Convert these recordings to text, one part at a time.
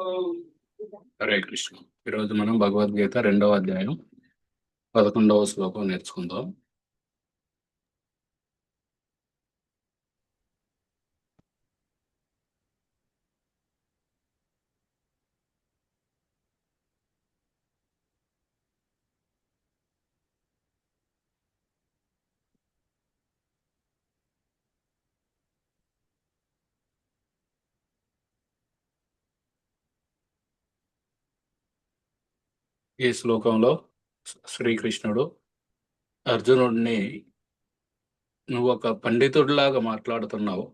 హరే కృష్ణ. ఈరోజు మనం భగవద్గీత రెండవ అధ్యాయం పదకొండవ శ్లోకం నేర్చుకుందాం. ఈ శ్లోకంలో శ్రీకృష్ణుడు అర్జునుడిని నువ్వు ఒక పండితుడిలాగా మాట్లాడుతున్నావు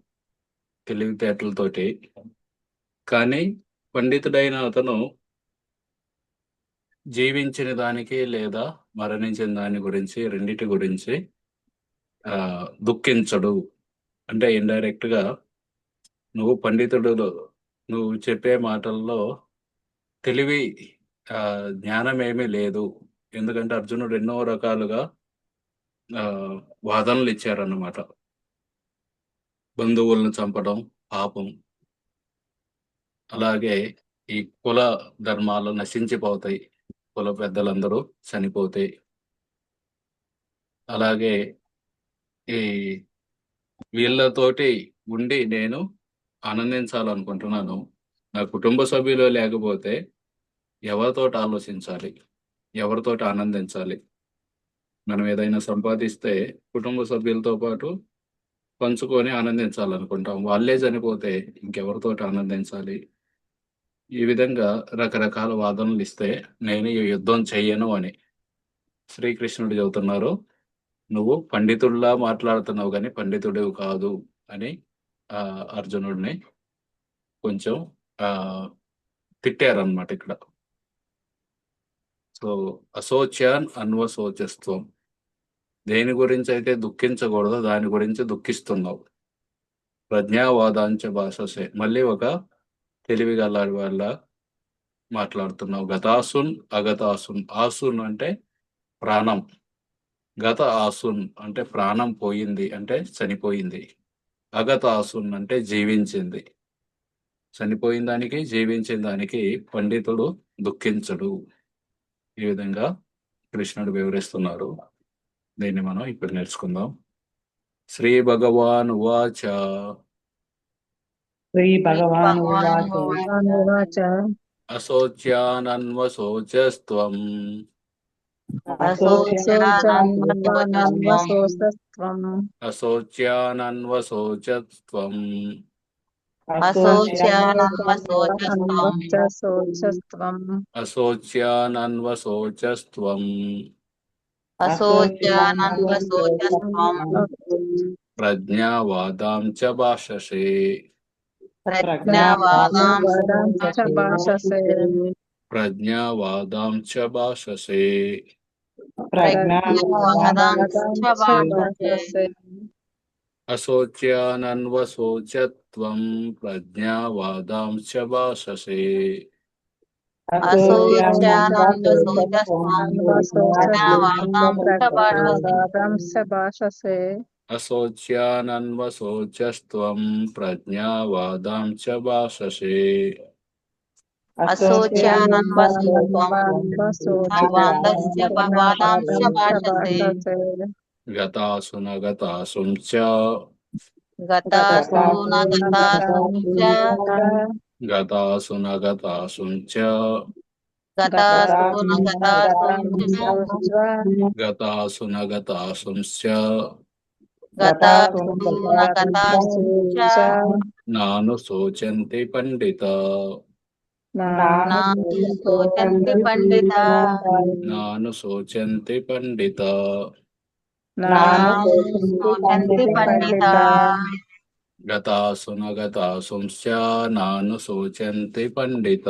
తెలివితేటలతోటి. కానీ పండితుడైన అతను జీవించిన దానికి లేదా మరణించిన దాని గురించి రెండిటి గురించి దుఃఖించడు. అంటే ఇండైరెక్ట్గా నువ్వు పండితుడు నువ్వు చెప్పే మాటల్లో తెలివి జ్ఞానం ఏమీ లేదు. ఎందుకంటే అర్జునుడు ఎన్నో రకాలుగా వాదనలు ఇచ్చారన్నమాట. బంధువులను చంపడం పాపం. అలాగే ఈ కుల ధర్మాలు నశించిపోతాయి. కుల పెద్దలందరూ చనిపోతాయి అలాగే ఈ వీళ్ళతోటి ఉండి నేను ఆనందించాలనుకుంటున్నాను. నా కుటుంబ సభ్యులు లేకపోతే ఎవరితోటి ఆలోచించాలి? ఎవరితోటి ఆనందించాలి? మనం ఏదైనా సంపాదిస్తే కుటుంబ సభ్యులతో పాటు పంచుకొని ఆనందించాలనుకుంటాం. వాళ్ళే చనిపోతే ఇంకెవరితోటి ఆనందించాలి? ఈ విధంగా రకరకాల వాదనలు ఇస్తే నేను ఈ యుద్ధం చెయ్యను అని శ్రీకృష్ణుడు చెబుతున్నారు. నువ్వు పండితుడిలా మాట్లాడుతున్నావు కానీ పండితుడివి కాదు అని అర్జునుడిని కొంచెం తిట్టారనమాట ఇక్కడ. సో అశోచ్యాన్ అన్వశోచస్త్వం దేని గురించి అయితే దుఃఖించకూడదో దాని గురించి దుఃఖిస్తున్నావు. ప్రజ్ఞావాదాంచ భాషసే మళ్ళీ ఒక తెలివి గల వాళ్ళ మాట్లాడుతున్నావు. గతాసున్ అగతాసున్. ఆసున్ అంటే ప్రాణం. గత ఆసున్ అంటే ప్రాణం పోయింది అంటే చనిపోయింది. అగత ఆసున్ అంటే జీవించింది. చనిపోయిన దానికి జీవించిన దానికి పండితుడు దుఃఖించడు. ఈ విధంగా కృష్ణుడు వివరిస్తున్నారు. దీన్ని మనం ఇప్పుడు నేర్చుకుందాం. శ్రీ భగవాన్ వాచ శ్రీ భగవాన్ భగవానువాచ అశోచ్యానన్వశోచస్త్వం. అశోచనన్వశోచస్త్వం అశోచ్యానన్వశోచస్త్వం. అశోచస్త్వం అశోచ్యానన్వశోచస్త్వం ప్రజ్ఞావాదాం చ భాషసే ప్రజ్ఞావాదాంశ భాషసే ప్రజ్ఞావాదాం చ భాషసే ప్రజ్ఞావాదాంశ భాషసే అశోచ్యానన్వశోచత్వం ప్రజ్ఞావాదాం చ భాషసే ప్రజ్ఞావాదాంశ భాషసే అశోచ్యానన్వశోచస్త్వం ప్రజ్ఞావాదాం చ భాషసే గతాసున గతాసుం చ గతాసున గతాసుం చ గతాసున గతాసుం చ నాను శోచంతి పండిత పండిత నాను శోచంతి పండిత పండిత గతాసున గతాసుం చ నాను శోచంతి పండిత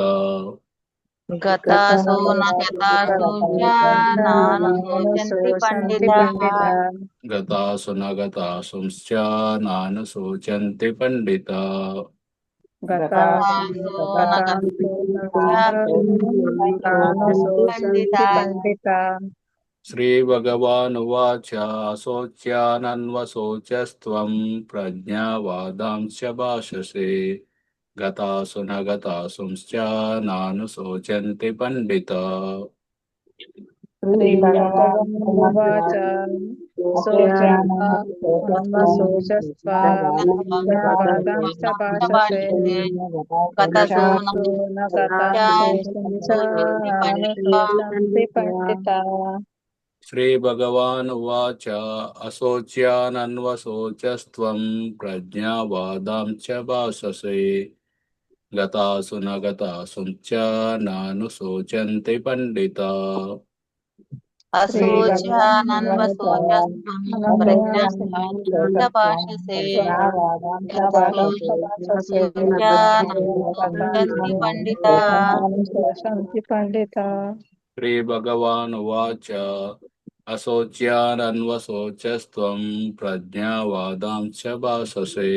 గతాసున గతాసుం చ నాను శోచంతి పండిత పండిత శ్రీభగవానువాచ అశోచ్యానన్వశోచస్త్వం ప్రజ్ఞావాదాంశ భాషసే గతాసు నగతాసుంశ్చ నాను శోచంతి పండిత శ్రీభగవానువాచ శోచస్వ వాదాంశ భాషసే గతసు న గతాంశంతి పండిత శ్రీభగవానువాచ అశోచ్యానన్వశోచస్త్వం ప్రజ్ఞావాదాం చ భాషసే గతాసు నగతాసుం చ నాను శోచంతి పండిత అశోచానన్వశోచస్వం ప్రజ్ఞావాదాంశ భాషసే శోచానన్వశోచంతి పండిత శోషంతి పండిత శ్రీభగవానువాచ అశోచ్యానన్వశోచస్త్వం ప్రజ్ఞావాదాం చ భాషసే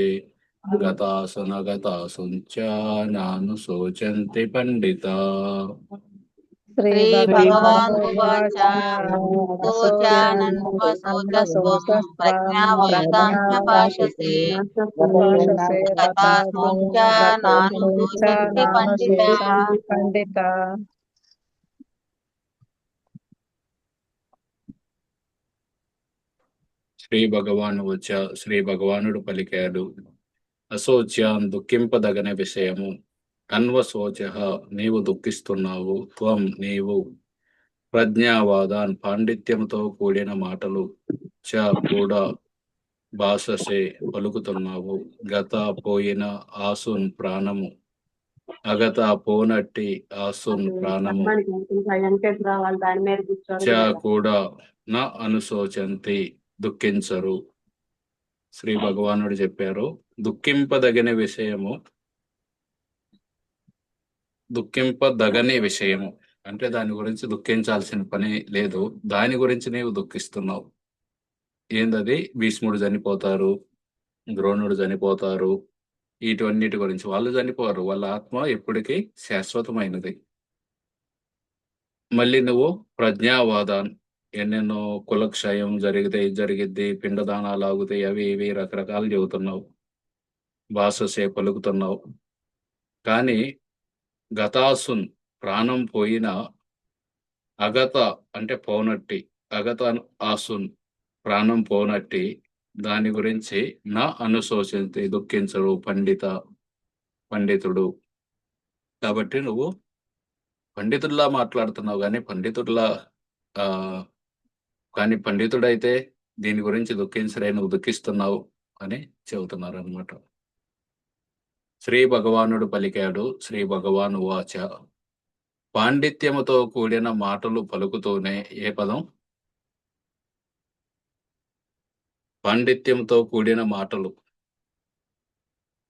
శోచంతి పండిత శ్రీ శోచానన్వశోచస్వం ప్రజ్ఞావాదాంశ భాషసే పండిత శ్రీ భగవాను వచ్చ శ్రీ భగవానుడు పలికాడు. అశోచ్యాన్ దుఃఖింపదగని విషయము. అన్వశోచ నీవు దుఃఖిస్తున్నావు త్వం నీవు. ప్రజ్ఞావాదాన్ పాండిత్యంతో కూడిన మాటలు చ కూడా భాషసే పలుకుతున్నావు. గత పోయిన ఆసున్ ప్రాణము. అగత పోనట్టి ఆసున్ ప్రాణము. చ కూడా నా అనుశోచంతి. దుఃఖించరు. శ్రీ భగవానుడు చెప్పారు దుఃఖింపదగిన విషయము దుఃఖింపదగని విషయము. అంటే దాని గురించి దుఃఖించాల్సిన పని లేదు. దాని గురించి నీవు దుఃఖిస్తున్నావు. ఏందది? భీష్ముడు చనిపోతారు ద్రోణుడు చనిపోతారు వీటన్నిటి గురించి. వాళ్ళు చనిపోరు. వాళ్ళ ఆత్మ ఎప్పటికీ శాశ్వతమైనది. మళ్ళీ నువ్వు ప్రజ్ఞావాదాన్ ఎన్నెన్నో కులక్షయం జరిగితే ఇది జరిగిద్ది పిండదానాలు ఆగుతాయి అవి ఇవి రకరకాలు చెబుతున్నావు. భాషసే పలుకుతున్నావు. కానీ గతాసున్ ప్రాణం పోయిన అగత అంటే పోనట్టి అగత ఆసున్ ప్రాణం పోనట్టి దాని గురించి నా అనుశోచించి దుఃఖించడు పండిత పండితుడు. కాబట్టి నువ్వు పండితుడిలా మాట్లాడుతున్నావు కానీ పండితుడిలా ఆ కానీ పండితుడైతే దీని గురించి దుఃఖించరే నువ్వు దుఃఖిస్తున్నావు అని చెబుతున్నారు అనమాట శ్రీ భగవానుడు పలికాడు శ్రీ భగవాను వాచ పాండిత్యముతో కూడిన మాటలు పలుకుతూనే ఏ పదం? పాండిత్యంతో కూడిన మాటలు.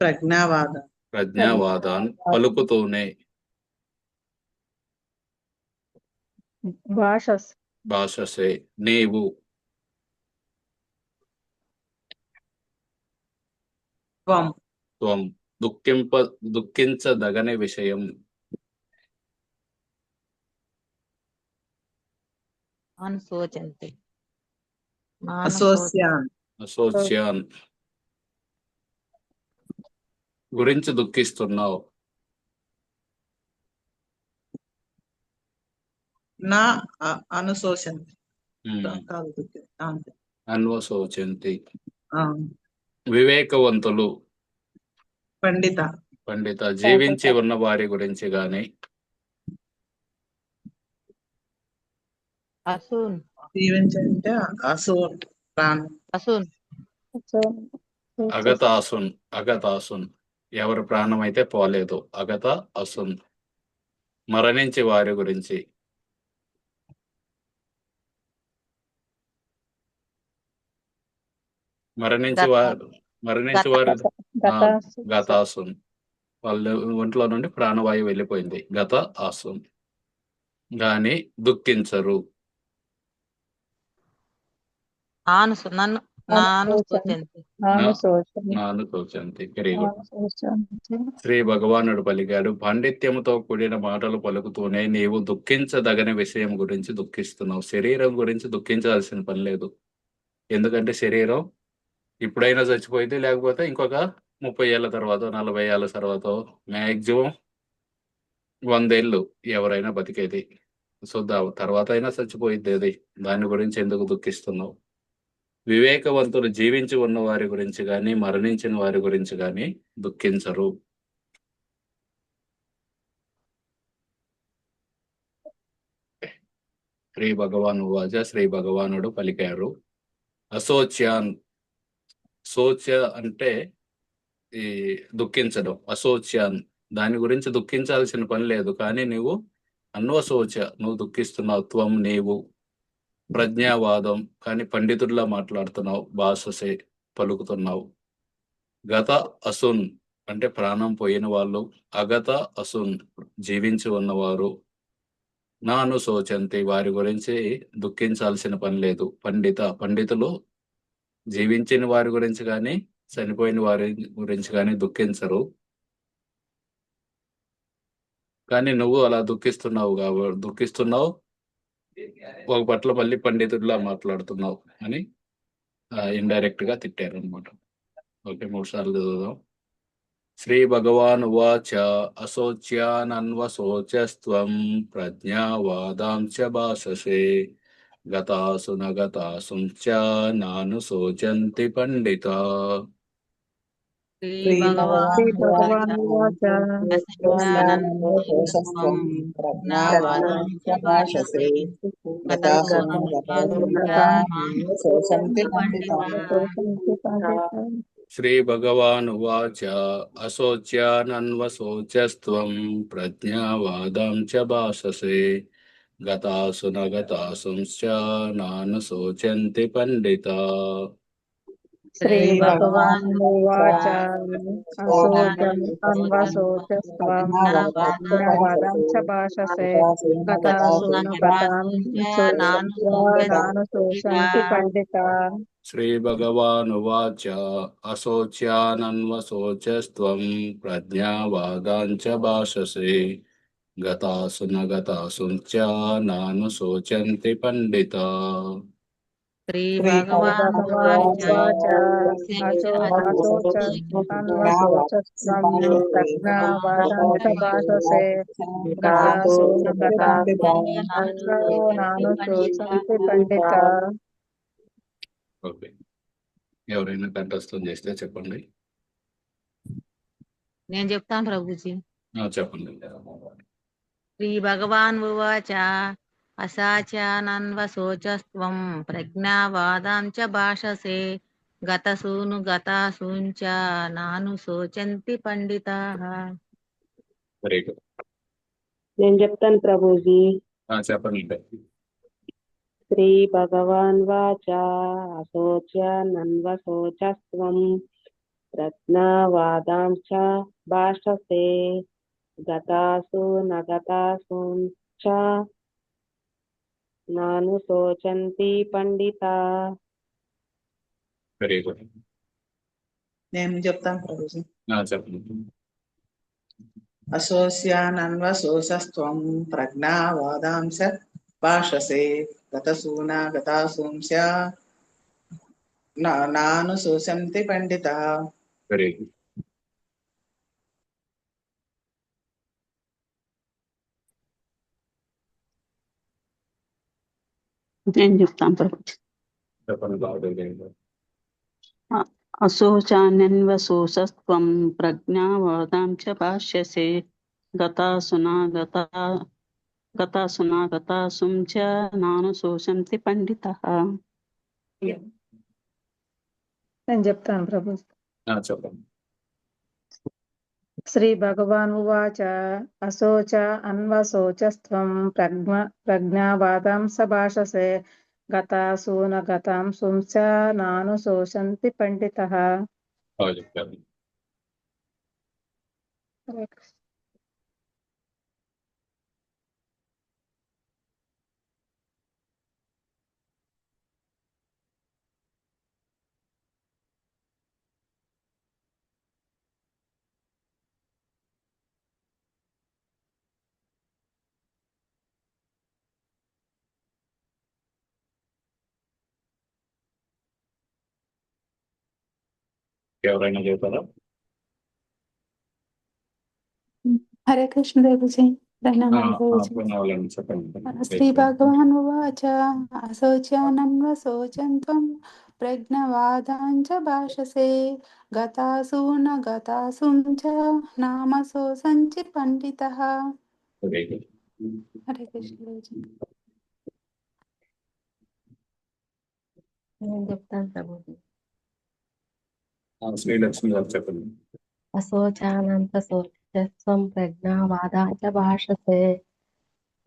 ప్రజ్ఞావాద. ప్రజ్ఞావాదాన్ పలుకుతూనే. భాష భాషసే నీవు. త్వం. త్వం. దుఃఖింప దుఃఖించదగని విషయం. అనుశోచంతి అసోసియాన్ అసోసియాన్ గురించి దుఃఖిస్తున్నావు. నా అనుశోచంతి. అన్వశోచంతి ఆ, వివేకవంతులు పండిత పండిత జీవించి ఉన్న వారి గురించి గాని అసూన్ జీవించంటే అసో ప్రాణం అసూన్ అగతాసున్ అగతాసున్ ఎవరి ప్రాణం అయితే పోలేదు అగత అసున్ మరణించి వారి గురించి మరణించి వారు మరణించి వారు గత వాళ్ళ ఒంట్లో నుండి ప్రాణవాయువు వెళ్ళిపోయింది. గత ఆసున్ గాని దుఃఖించరు. నన్ను శ్రీ భగవానుడు పలికాడు పాండిత్యముతో కూడిన మాటలు పలుకుతూనే నీవు దుఃఖించదగని విషయం గురించి దుఃఖిస్తున్నావు. శరీరం గురించి దుఃఖించాల్సిన పని లేదు. ఎందుకంటే శరీరం ఇప్పుడైనా చచ్చిపోయింది లేకపోతే ఇంకొక ముప్పై ఏళ్ళ తర్వాత నలభై ఏళ్ళ తర్వాత మ్యాక్సిమం వందేళ్ళు ఎవరైనా బతికేది. సో దా తర్వాత అయినా చచ్చిపోయింది అది. దాని గురించి ఎందుకు దుఃఖిస్తున్నావు? వివేకవంతులు జీవించి ఉన్న వారి గురించి కానీ మరణించిన వారి గురించి కానీ దుఃఖించరు. శ్రీ భగవాన్ వాజ శ్రీ భగవానుడు పలికారు. అసోచ్యాన్ సోచ్య అంటే ఈ దుఃఖించడం అసోచ్యాన్. దాని గురించి దుఃఖించాల్సిన పని లేదు. కానీ నువ్వు అన్వశోచ నువ్వు దుఃఖిస్తున్నావు త్వం నీవు. ప్రజ్ఞావాదం కానీ పండితుడిలా మాట్లాడుతున్నావు భాషసే పలుకుతున్నావు. గత అసున్ అంటే ప్రాణం పోయిన వాళ్ళు అగత అసున్ జీవించి ఉన్నవారు. నాను శోచంతి వారి గురించి దుఃఖించాల్సిన పని లేదు. పండిత పండితులు జీవించిన వారి గురించి కానీ చనిపోయిన వారి గురించి కానీ దుఃఖించరు. కానీ నువ్వు అలా దుఃఖిస్తున్నావు కాబట్టి దుఃఖిస్తున్నావు. ఒక పట్ల మళ్ళీ పండితుడిలా మాట్లాడుతున్నావు అని ఇండైరెక్ట్గా తిట్టారు అనమాట ఓకే మూడు సార్లు చదువుదాం. శ్రీ భగవాన్ వాచ అశోచ్యానన్వశోచస్త్వం ప్రజ్ఞావాదాం చ భాషసే. గతాసు నగతాసుం నాను శోచంతి పండిత. శ్రీ భగవాన్ శ్రీ భగవాన్ వాచ. అసజ్ఞానం ప్రజ్ఞావాదం చ భాషసే. గతాసు శోషంతి పండిత శోషంతి పండిత శ్రీ భగవాన్ వాచ అశోచ్యానన్వశోచస్త్వం ప్రజ్ఞావాదాం చ భాషసే గతాసు నగతాసుం చ నాను గతాసు నాను శోషంతి పండిత ఓకే. ఎవరైనా కంఠస్థం చేస్తే చెప్పండి. నేను చెప్తాను ప్రభుజీ. ఆ, చెప్పండి. శ్రీ భగవాన్ ఉవాచ. అసాచానన్వశోచస్త్వం ప్రజ్ఞావాదాం చ భాషసే. గతసూను గతాసూన్ చ నాను శోచంతి పండితాః. నేను చెప్తాను ప్రభుజీ. ఆ, చెప్పండి. శ్రీ భగవాన్ వాచ. అశోచ్యానన్వశోచస్త్వం ప్రజ్ఞావాదాం చ భాషసే. గతాసు నగతాసు చ నాను శోచంతి పండిత వెరీ గుడ్ నేను చెప్తాను ప్రభుజీ చెప్పండి. అశోస్యానన్వశోషస్త్వం ప్రజ్ఞావాదాంశ భాషసే గతసూనా గతాసూంశ నా- నాను శోషంతి పండిత। వెరీ గుడ్ నేను చెప్తాను బాగుంది అశోచాన్యన్వశోషస్త్వం ప్రజ్ఞావాదాం చ భాష్యసే. గతాసునా గతా గతాసునా గతాసుం చ నాను శోషంతి పండితః. నేను చెప్తాను ప్రభు. చెప్పండి. శ్రీ భగవాన్ ఉవాచ అశోచ అన్వశోచస్త్వం ప్రజ్ఞ ప్రజ్ఞావాదాం స భాషసే గతాసూన గతాం సుంస నాను ఎవరైనా చెబుతారా హరే కృష్ణ దేవు జీ శ్రీ భగవాన్ ఉచ అశోచ్యానన్వ శోచం త్వం ప్రజ్ఞవాదాంచ భాషసే గతాసూన గతాసుం చ నామసో సంచి పండిత హరే కృష్ణ నేను చెప్తాను ప్రభుజీ శ్రీలక్ష్మి గారు చెప్పండి. అశోచానంత శోచస్వం ప్రజ్ఞావాదాంచ భాషసే.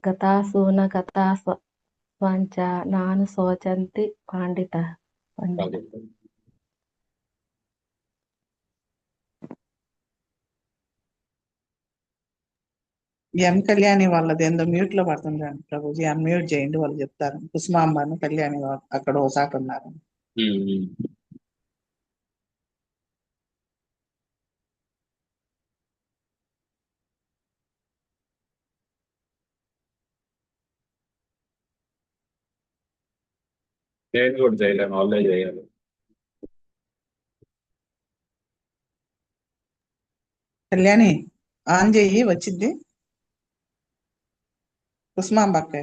గతాసూన గతాస్వంచ నాను శోచంతి పండిత. పండిత. ఎం కళ్యాణి వాళ్ళది ఏందో మ్యూట్లో పడుతుంది అండి ప్రభుజీ అన్మ్యూట్ చేయండి వాళ్ళు చెప్తారు. కుసుమాంబను కళ్యాణి అక్కడ ఒకసారి ఉన్నారు నేను కూడా చేయలేను వాళ్ళే చేయాలి. కళ్యాణి ఆన్ చెయ్యి వచ్చింది. కుసుమాంబ అక్క